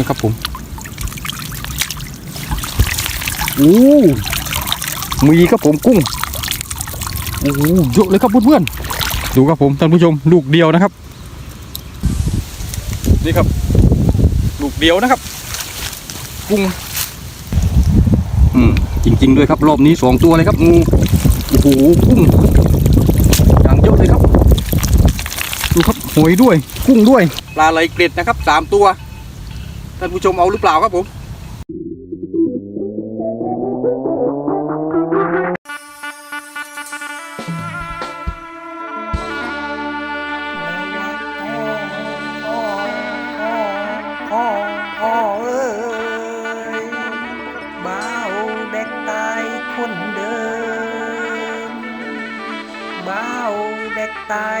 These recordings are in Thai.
นะครับผมโอ้มีครับผมกุ้งโอ้เยอะเลยครับเพื่อนๆดูครับผมท่านผู้ชมลูกเดียวนะครับ นี่ครับ ลูกเดียวนะครับ กุ้งอืมจริง ๆ ด้วยครับรอบนี้สองตัวเลยครับงูโอ้โหกุ้งอย่างเยอะเลยครับ ดูครับหอยด้วย กุ้งด้วย ปลาไหลเกล็ดนะครับสามตัว ท่านผู้ชมเอาหรือเปล่าครับผมพ่อพ่อเอ้ยบ่าวเด็กตายคนเดิมบ่าวเด็กตาย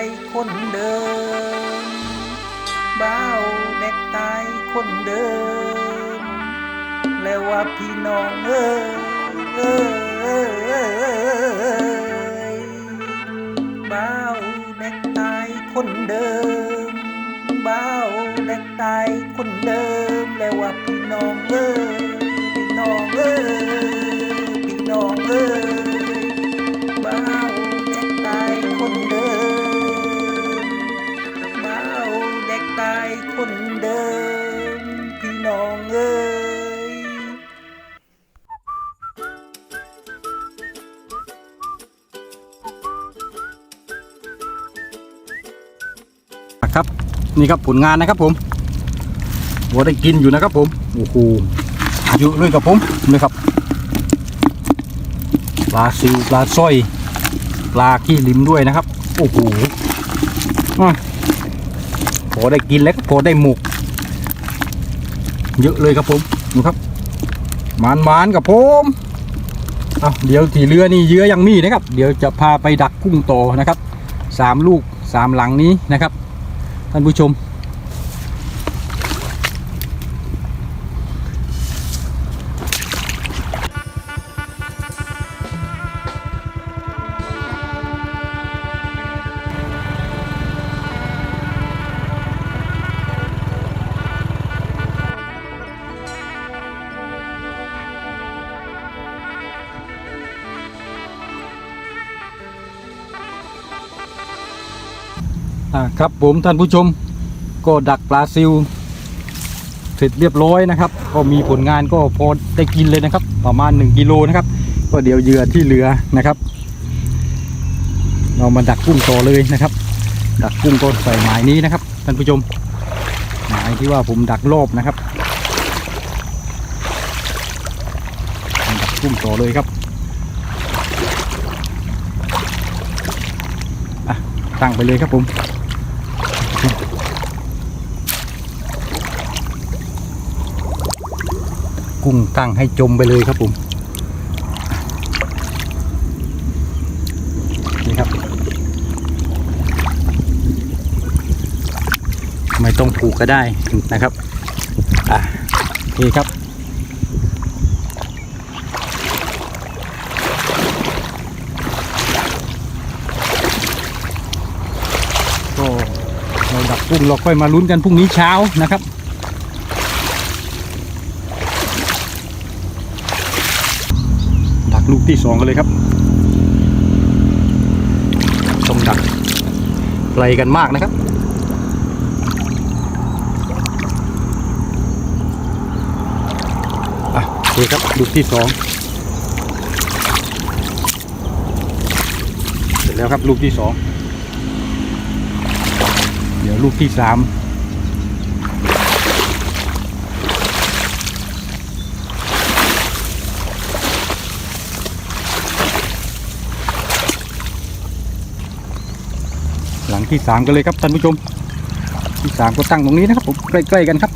คนเดิมเด็กตายคนเดิม แล้วว่าพี่น้องเอ้ยเอ้ยเอ้ยเอ้ยเอ้ยบ่าเด็กตายคนเดิมบ้าเด็กตายคนเดิมแล้วว่าพี่น้องเอ้ย นี่ครับผลงานนะครับผมวัวได้กินอยู่นะครับผมโอ้โหเยอะเลยครับผมนี่ครับปลาซิวปลาสร้อย ปลาขี้ลิมด้วยนะครับ โอ้โหพอได้กินแล้วก็พอได้หมก เยอะเลยครับผมดูครับมานมานๆกับผมเอาเดี๋ยวที่เรือนี่เยื้อยังมีนะครับ เดี๋ยวจะพาไปดักกุ้งโตนะครับสามลูกสามหลังนี้นะครับ ท่านผู้ชม ครับผมท่านผู้ชมก็ดักปลาซิว เสร็จเรียบร้อยนะครับ ก็มีผลงานก็พอได้กินเลยนะครับ ประมาณ 1กิโลนะครับ ก็เดี๋ยวเหยื่อที่เหลือนะครับ เรามาดักกุ้งต่อเลยนะครับ ดักกุ้งก็ใส่หมายนี้นะครับท่านผู้ชม หมายที่ว่าผมดักรอบนะครับดักกุ้งต่อเลยครับตั้งไปเลยครับผม กุ้งตั้งให้จมไปเลยครับผมนี่ครับ ไม่ต้องผูกก็ได้นะครับอะนี่ครับก็เราดักกุ้งเราค่อยมาลุ้นกันพรุ่งนี้เช้านะครับ ลูกที่สองกันเลยครับต้องดักไกลกันมากนะครับอะโอเคครับลูกที่สองเสร็จแล้วครับลูกที่สองเดี๋ยวลูกที่สาม งที่สามกันเลยครับท่านผู้ชม ที่สามก็ตั้งตรงนี้นะครับผมใกล้ๆกันครับ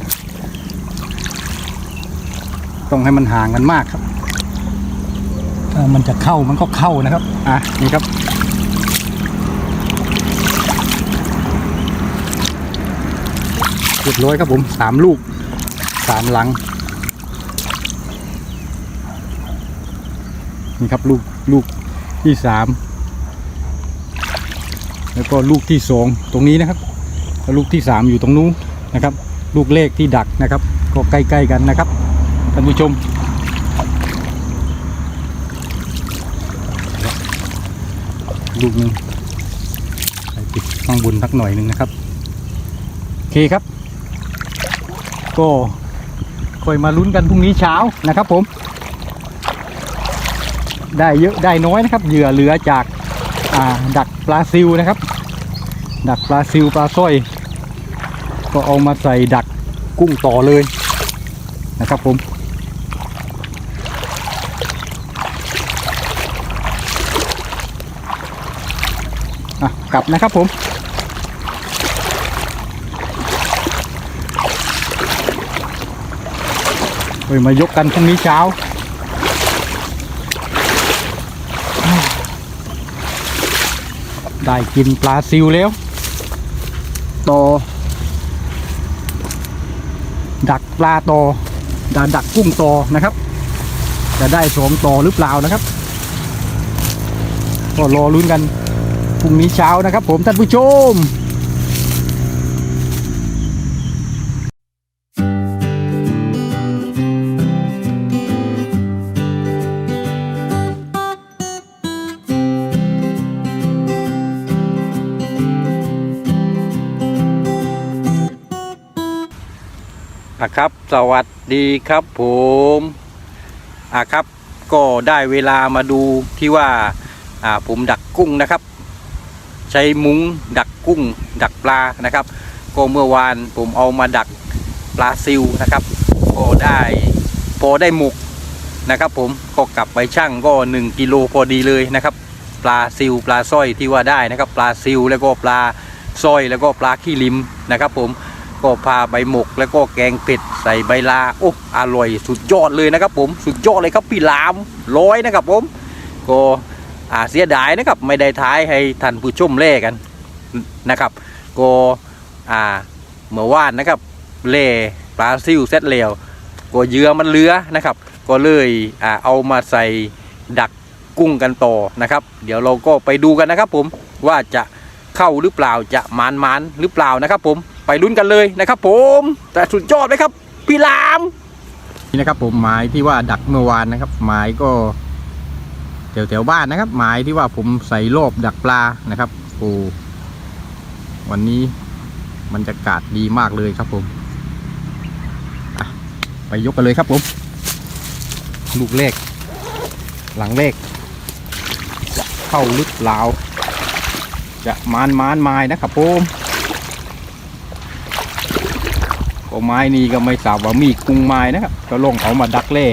ต้องให้มันห่างกันมากครับ ถ้ามันจะเข้ามันก็เข้านะครับ อะนี่ครับเรียบร้อยครับผมสามลูกสามหลังนี่ครับลูกลูกที่สาม แล้วก็ลูกที่สองตรงนี้นะครับแล้วลูกที่สามอยู่ตรงนู้นนะครับ ลูกเลขที่ดักนะครับ ก็ใกล้ๆกันนะครับท่านผู้ชม ลูกนึงไปติดข้างบนสักหน่อยหนึ่งนะครับโอเคครับ ก็ค่อยมาลุ้นกันพรุ่งนี้เช้านะครับผม ได้เยอะได้น้อยนะครับเหยื่อเหลือจาก ดักปลาซิวนะครับ ดักปลาซิวปลาสร้อย ก็เอามาใส่ดักกุ้งต่อเลยนะครับผมกลับนะครับผมเฮ้ยมายกกันพรุ่งนี้เช้า ได้กินปลาซิวแล้วต่อดักปลาต่อดาดักกุ้งต่อนะครับ จะได้สองต่อหรือเปล่านะครับ ก็รอลุ้นกันพรุ่งนี้เช้านะครับ ผมท่านผู้ชม อะครับ สวัสดีครับผมอะครับ ก็ได้เวลามาดูที่ว่าอ่าผมดักกุ้งนะครับ ใช้มุ้งดักกุ้ง ดักปลานะครับ ก็เมื่อวานผมเอามาดักปลาซิวนะครับ ก็ได้พอได้หมกนะครับ ผมก็กลับไปช่างก็1กิโลพอดีเลยนะครับ ปลาซิวปลาสร้อยที่ว่าได้นะครับ ปลาซิวแล้วก็ปลาสร้อยแล้วก็ปลาขี้ลิมนะครับ ผม ก็พาใบหมกแล้วก็แกงเผ็ดใส่ใบลาโอ้อร่อยสุดยอดเลยนะครับ ผมสุดยอดเลยครับพี่ลามร้อยนะครับ ผมก็อาเสียดายนะครับ ไม่ได้ท้ายให้ท่านผู้ชมเล่กันนะครับ ก็อ่าเมื่อวานนะครับเล่ปลาซิวเสร็จแล้วก็เหยื่อมันเลือนะครับ ก็เลยอ่าเอามาใส่ดักกุ้งกันต่อนะครับ เดี๋ยวเราก็ไปดูกันนะครับ ผมว่าจะเข้าหรือเปล่าจะมานมานหรือเปล่านะครับ ผม ไปลุ้นกันเลยนะครับ ผมแต่สุดยอดไหมครับ พี่ลามนี่นะครับ ผมหมายที่ว่าดักเมื่อวานนะครับ หมายก็แถวแถวบ้านนะครับ หมายที่ว่าผมใส่รอบดักปลานะครับโอ้วันนี้บรรยากาศดีมากเลยครับผมไปยกกันเลยครับผม ลูกเลขหลังเลขเข้าหรือเปล่าจะมานมานไม้นะครับผม ก็ไม้นี้ก็ไม่ทราบว่ามีกุ้งไม้นะครับก็ลองเอามาดักเล่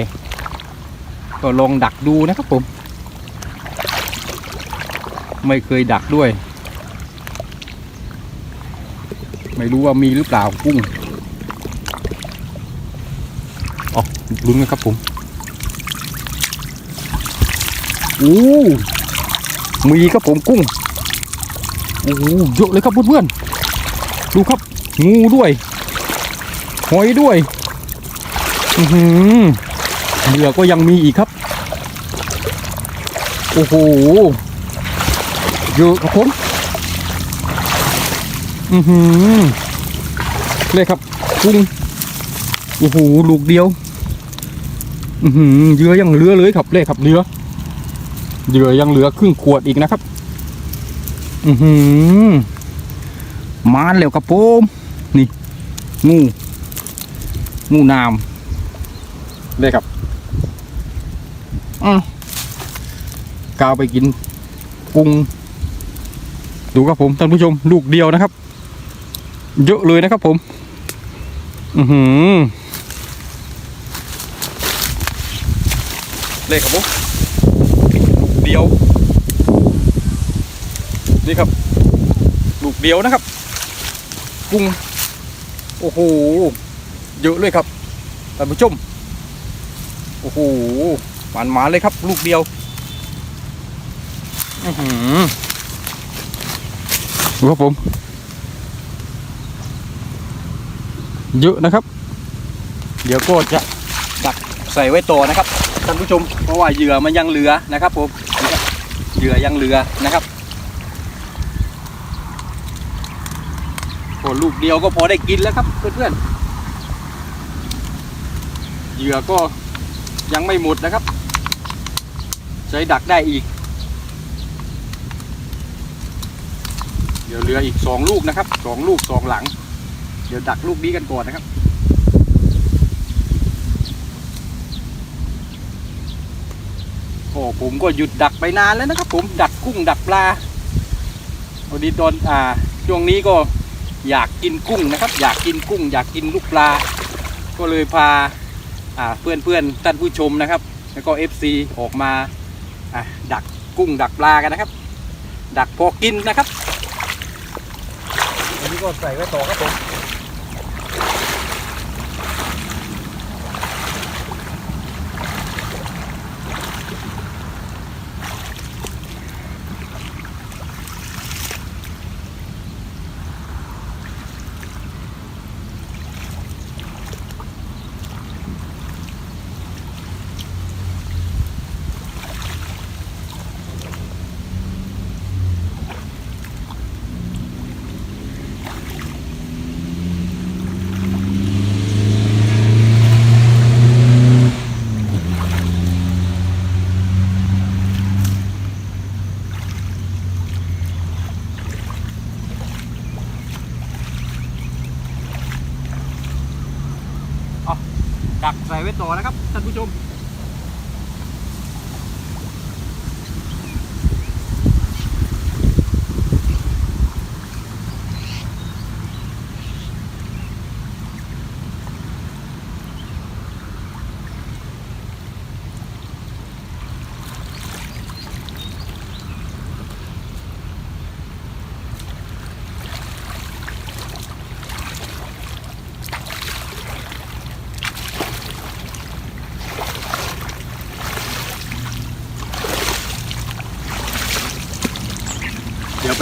ก็ลองดักดูนะครับผม ไม่เคยดักด้วย ไม่รู้ว่ามีหรือเปล่ากุ้งอ๋อลุ้นกันครับผมโอ้มีครับผมกุ้งโอ้โหเยอะเลยครับเพื่อนๆดูครับงูด้วย หอยด้วยอือหือเหลือก็ยังมีอีกครับ โอ้โหเยอะครับผมอือหือเลยครับกุ้งโอ้โหลูกเดียว อือหือเรือยังเหลือเลยครับเลยครับเรือเหยื่อยังเหลือครึ่งขวดอีกนะครับ อือหือมาแล้วครับผมนี่งู งูนามเลยครับอืมกาวไปกินกุ้งดูครับผมท่านผู้ชมลูกเดียวนะครับ เยอะเลยนะครับผม อือหือเลยครับผมเดียว นี่ครับ ลูกเดียวนะครับ กุ้ง โอ้โห เยอะเลยครับท่านผู้ชมโอ้โหหวานหมาเลยครับ ลูกเดียวอือหือดูครับผม เยอะนะครับ เดี๋ยวก็จะดักใส่ไว้ต่อนะครับท่านผู้ชม เพราะว่าเหยื่อมันยังเหลือนะครับผมเหยื่อยังเหลือนะครับโอ้ลูกเดียวก็พอได้กินแล้วครับเพื่อน เหยื่อก็ยังไม่หมดนะครับ ใช้ดักได้อีก เดี๋ยวเหลืออีกสองลูกนะครับสองลูกสองหลัง เดี๋ยวดักลูกนี้กันก่อนนะครับโอ้ผมก็หยุดดักไปนานแล้วนะครับ ผมดักกุ้งดักปลาพอดีตอนอ่าช่วงนี้ก็อยากกินกุ้งนะครับ อยากกินกุ้ง อยากกินลูกปลา ก็เลยพา เพื่อนเพื่อนๆท่านผู้ชมนะครับ แล้วก็ FC ออกมาดักกุ้งดักปลากันนะครับ ดักพอกินนะครับอันนี้ก็ใส่ไว้ต่อครับผม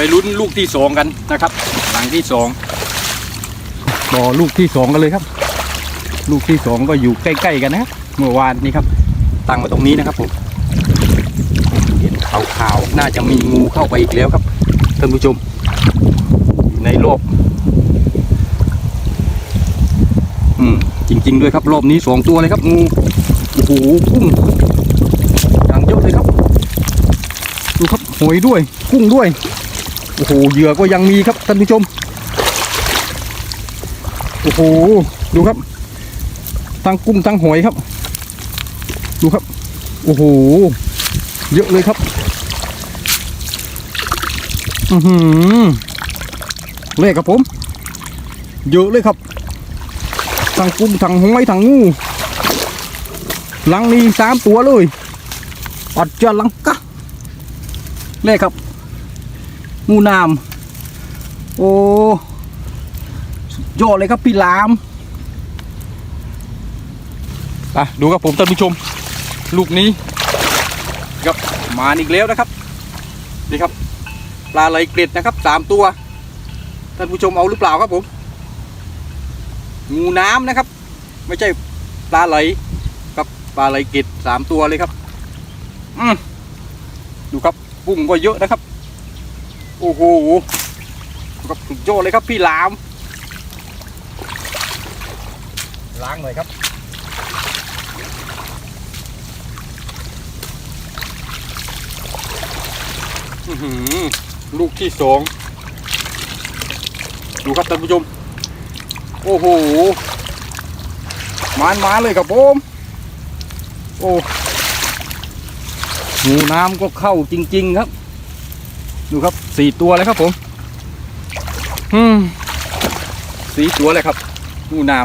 ไปลุ้นลูกที่สองกันนะครับ หลังที่สองต่อลูกที่สองกันเลยครับ ลูกที่สองก็อยู่ใกล้ ๆ กันนะครับเมื่อวานนี้ครับ ตั้งมาตรงนี้นะครับผมเห็นขาวๆน่าจะมีงูเข้าไปอีกแล้วครับท่านผู้ชมในรอบอืมจริง ๆ ด้วยครับรอบนี้สองตัวเลยครับงูโอ้โหกุ้งอย่างเยอะเลยครับ ดูครับหอยด้วยกุ้งด้วย โอ้โหเหยื่อก็ยังมีครับท่านผู้ชม โอ้โห ดูครับทั้งกุ้งทั้งหอยครับ ดูครับ โอ้โห เยอะเลยครับ อือหือเลขครับผม เยอะเลยครับทั้งกุ้งทั้งหอยทั้งงูลังนี้สามตัวเลยอัดจะลังกะเลขครับ งูนามโอ้ยอดเลยครับพี่ลามอะดูครับผมท่านผู้ชม ลูกนี้ครับมาอีกแล้วนะครับนี่ครับปลาไหลเกล็ดนะครับสามตัวท่านผู้ชมเอาหรือเปล่าครับผม งูน้ำนะครับ ไม่ใช่ปลาไหลกับปลาไหลเกล็ดสามตัวเลยครับ อืมดูครับกุ้งก็เยอะนะครับ โอ้โหครับสุดยอดเลยครับพี่หลาม ล้างหน่อยครับ ลูกที่สองดูครับท่านผู้ชม โอ้โหมานมาเลยครับผมโอ้งูน้ำก็เข้าจริง ๆ ครับ ดูครับสี่ตัวเลยครับผมอืมสี่ตัวเลยครับงูน้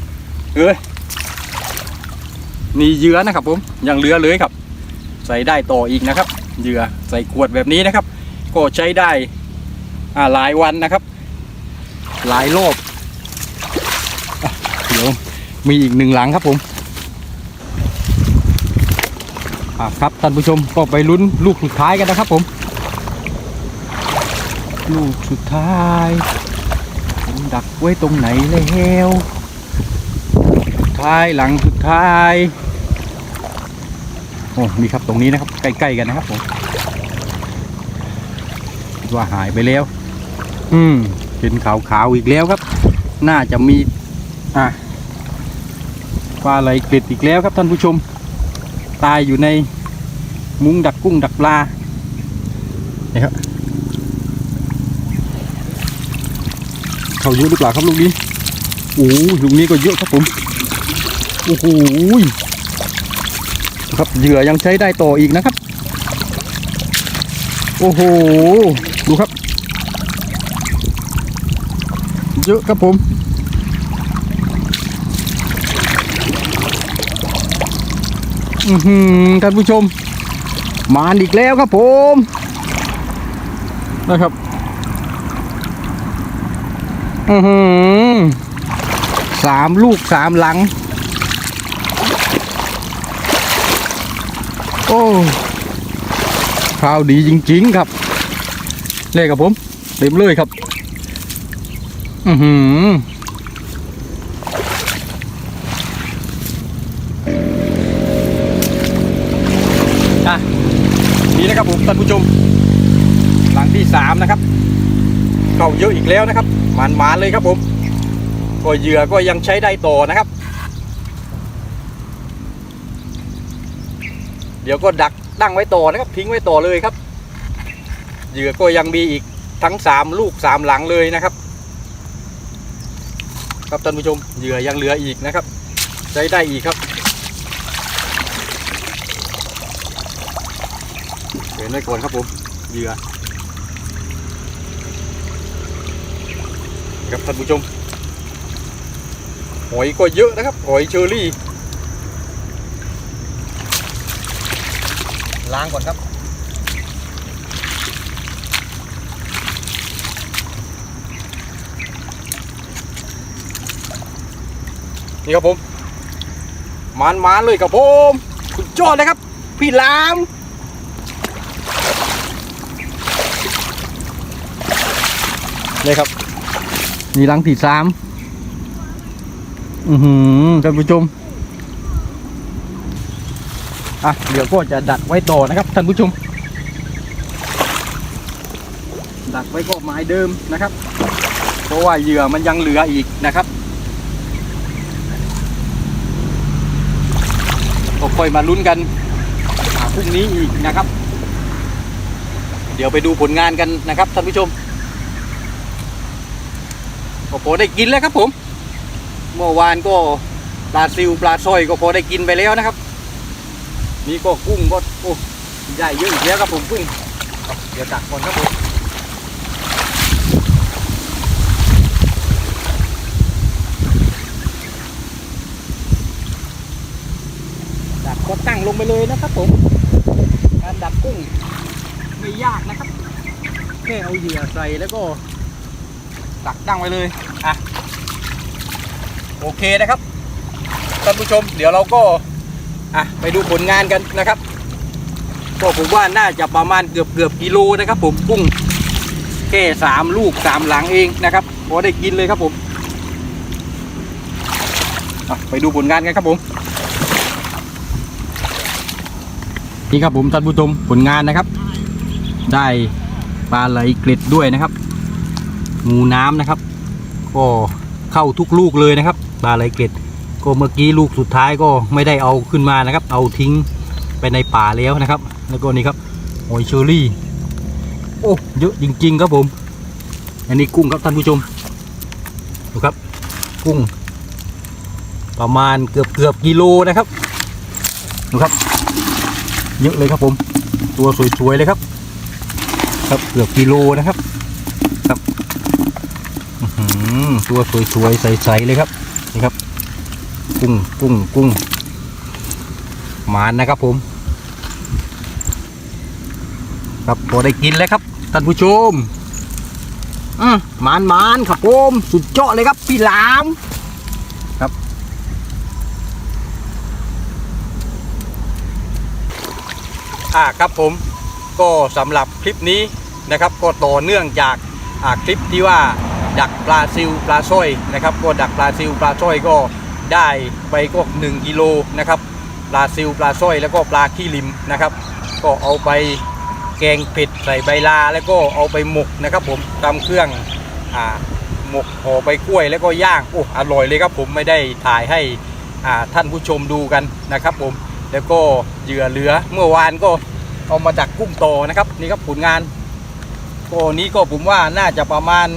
ำเอ้ยนี่เหยื่อนะครับ ผมยังเหลือเลยครับ ใส่ได้ต่ออีกนะครับเหยื่อใส่ขวดแบบนี้นะครับ ก็ใช้ได้หลายวันนะครับ หลายรอบเดี๋ยวมีอีกหนึ่งหลังครับผมครับท่านผู้ชมก็ไปลุ้นลูกสุดท้ายกันนะครับผม ลูกสุดท้ายผมดักไว้ตรงไหนแล้วสุดท้ายหลังสุดท้ายโอ้นี่ครับตรงนี้นะครับใกล้ๆกันนะครับผมว่าหายไปแล้ว อืมเป็นขาวๆอีกแล้วครับ น่าจะมีอะปลาไหลเกล็ดอีกแล้วครับท่านผู้ชม ตายอยู่ในมุ้งดักกุ้งดักปลานี่ครับ เขาเยอะหรือเปล่าครับลูกนี้โอ้ลูกนี้ก็เยอะครับผมโอ้โหครับเหยื่อยังใช้ได้ต่ออีกนะครับ โอ้โหดูครับ เยอะครับผมอือหือท่านผู้ชม มานอีกแล้วครับผมนะครับ อือหือสามลูกสามหลัง โอ้ข้าวดีจริง ๆ ครับเลยครับผม เต็มเลยครับ อือหืออะนี่นะครับผมท่านผู้ชม หลังที่สามนะครับ เข้าเยอะอีกแล้วนะครับ มันมาเลยครับผมก็เหยื่อก็ยังใช้ได้ต่อนะครับ เดี๋ยวก็ดักตั้งไว้ต่อนะครับ ทิ้งไว้ต่อเลยครับ เหยื่อก็ยังมีอีกทั้งสามลูกสามหลังเลยนะครับ ครับท่านผู้ชมเหยื่อยังเหลืออีกนะครับ ใช้ได้อีกครับเห็นไว้ก่อนครับผมเหยื่อ ครับท่านผู้ชมหอยก็เยอะนะครับหอยเชอรี่ล้างก่อนครับ นี่ครับผมมานมานๆเลยครับผมสุดยอดเลยครับ พี่ลามเลยครับ มีรังที่สามอือหือท่านผู้ชมอะเดี๋ยวก็จะดักไว้ต่อนะครับท่านผู้ชม ดักไว้ก็ไม้เดิมนะครับ เพราะว่าเหยื่อมันยังเหลืออีกนะครับก็ค่อยมาลุ้นกันพรุ่งนี้อีกนะครับ เดี๋ยวไปดูผลงานกันนะครับท่านผู้ชม ก็พอได้กินแล้วครับผม เมื่อวานก็ปลาซิวปลาสร้อยก็พอได้กินไปแล้วนะครับ นี่ก็กุ้งก็โอ้ใหญ่เยอะอีกแล้วครับผมกุ้งเดี๋ยวตักก่อนครับผมดักก็ตั้งลงไปเลยนะครับผม การดักกุ้งไม่ยากนะครับ แค่เอาเหยื่อใส่แล้วก็ ดักตั้งไว้เลยอะโอเคนะครับท่านผู้ชม เดี๋ยวเราก็อะไปดูผลงานกันนะครับก็ผมว่าน่าจะประมาณเกือบเกือบกิโลนะครับ ผมกุ้งแค่สามลูกสามหลังเองนะครับพอได้กินเลยครับผมอะไปดูผลงานกันครับผมนี่ครับผมท่านผู้ชมผลงานนะครับ ได้ปลาไหลเกล็ดด้วยนะครับ งูน้ำนะครับ ก็เข้าทุกลูกเลยนะครับปลาไหลเกล็ดก็เมื่อกี้ลูกสุดท้ายก็ไม่ได้เอาขึ้นมานะครับ เอาทิ้งไปในป่าแล้วนะครับ แล้วก็นี่ครับหอยเชอรี่ โอ้เยอะจริง ๆ ครับผม อันนี้กุ้งครับท่านผู้ชมดูครับ กุ้ง ประมาณเกือบเกือบกิโลนะครับดูครับ เยอะเลยครับผม ตัวสวยๆเลยครับ ครับเกือบกิโลนะครับ ครับ ตัวสวยๆใสๆเลยครับนี่ครับ กุ้งกุ้งกุ้งหมานนะครับผม ครับพอได้กินแล้วครับท่านผู้ชมอืมหมานหมานครับผมสุดยอดเลยครับพี่หลามครับ อ่าครับผมก็สำหรับคลิปนี้นะครับ ก็ต่อเนื่องจากคลิปที่ว่า ดักปลาซิวปลาสร้อยนะครับ ก็ดักปลาซิวปลาสร้อยก็ได้ไปก็1กิโลนะครับปลาซิวปลาสร้อยแล้วก็ปลาขี้ริมนะครับ ก็เอาไปแกงเผ็ดใส่ใบลาแล้วก็เอาไปหมกนะครับ ผมตำเครื่องอ่าหมกห่อใบกล้วยแล้วก็ย่างโอ้อร่อยเลยครับ ผมไม่ได้ถ่ายให้อ่าท่านผู้ชมดูกันนะครับ ผมแล้วก็เหยื่อเหลือเมื่อวานก็เอามาดักกุ้งโตอนะครับนี่ครับผลงานก็นี้ก็ผมว่าน่าจะประมาณ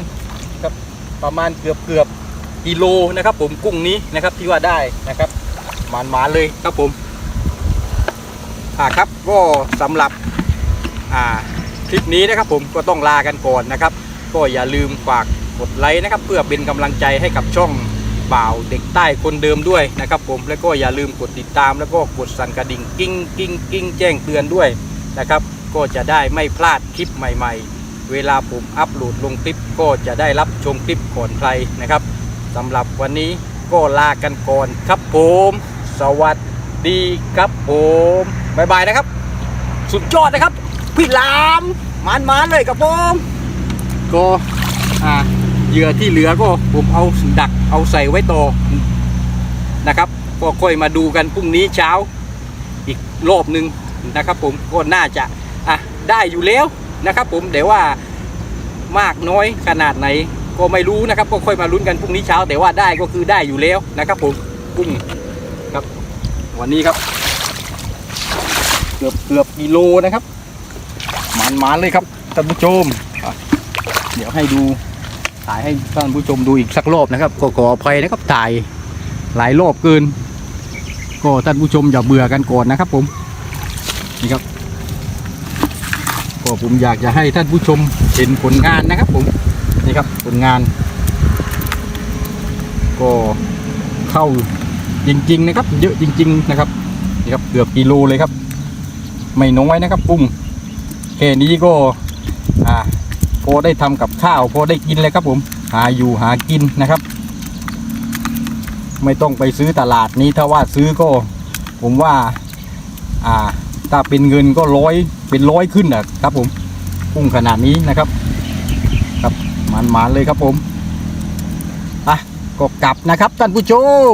ประมาณเกือบเกือบกิโลนะครับ ผมกุ้งนี้นะครับที่ว่าได้นะครับหมานๆเลยครับผมอ่าครับก็สำหรับอ่าคลิปนี้นะครับผมก็ต้องลากันก่อนนะครับ ก็อย่าลืมฝากกดไลค์นะครับ เพื่อเป็นกำลังใจให้กับช่องบ่าวเด็กใต้คนเดิมด้วยนะครับผมแล้วก็อย่าลืมกดติดตาม แล้วก็กดสั่นกระดิ่งกิ้งกิ้งกิ้งแจ้งเตือนด้วยนะครับ ก็จะได้ไม่พลาดคลิปใหม่ ๆ เวลาผมอัปโหลดลงคลิปก็จะได้รับชมคลิปก่อนใครนะครับสำหรับวันนี้ก็ลากันก่อนครับผม สวัสดีครับผมบ๊ายบายนะครับ สุดยอดนะครับ พี่ลามมานๆเลยครับผมก็อ่าเหยื่อที่เหลือก็ผมเอาดักเอาใส่ไว้ต่อนะครับ ก็ค่อยมาดูกันพรุ่งนี้เช้า อีกรอบหนึ่งนะครับ ผมก็น่าจะอะได้อยู่แล้ว นะครับ ผมแต่ว่ามากน้อยขนาดไหน ก็ไม่รู้นะครับ ก็ค่อยมาลุ้นกันพรุ่งนี้เช้า แต่ว่าได้ก็คือได้อยู่แล้วนะครับ ผมกุ้งครับ วันนี้ครับ เกือบเกือบกิโลนะครับหมานๆเลยครับท่านผู้ชม เดี๋ยวให้ดูถ่ายให้ท่านผู้ชมดูอีกสักรอบนะครับ ก็ขออภัยนะครับถ่ายหลายรอบเกิน ก็ท่านผู้ชมอย่าเบื่อกันก่อนนะครับ ผมนี่ครับ ก็ผมอยากจะให้ท่านผู้ชมเห็นผลงานนะครับผมนี่ครับผลงาน ก็เข้าจริง ๆ นะครับ เยอะจริง ๆ นะครับนี่ครับเกือบกิโลเลยครับ ไม่น้อยนะครับกุ้งแค่นี้ก็อ่าพอได้ทำกับข้าวพอได้กินเลยครับผม หาอยู่หากินนะครับ ไม่ต้องไปซื้อตลาดนี้ถ้าว่าซื้อก็ ผมว่า อ่า ถ้าเป็นเงินก็ร้อยเป็นร้อยขึ้นนะครับผมกุ้งขนาดนี้นะครับ ครับมันๆเลยครับผมอะก็กลับนะครับท่านผู้ชม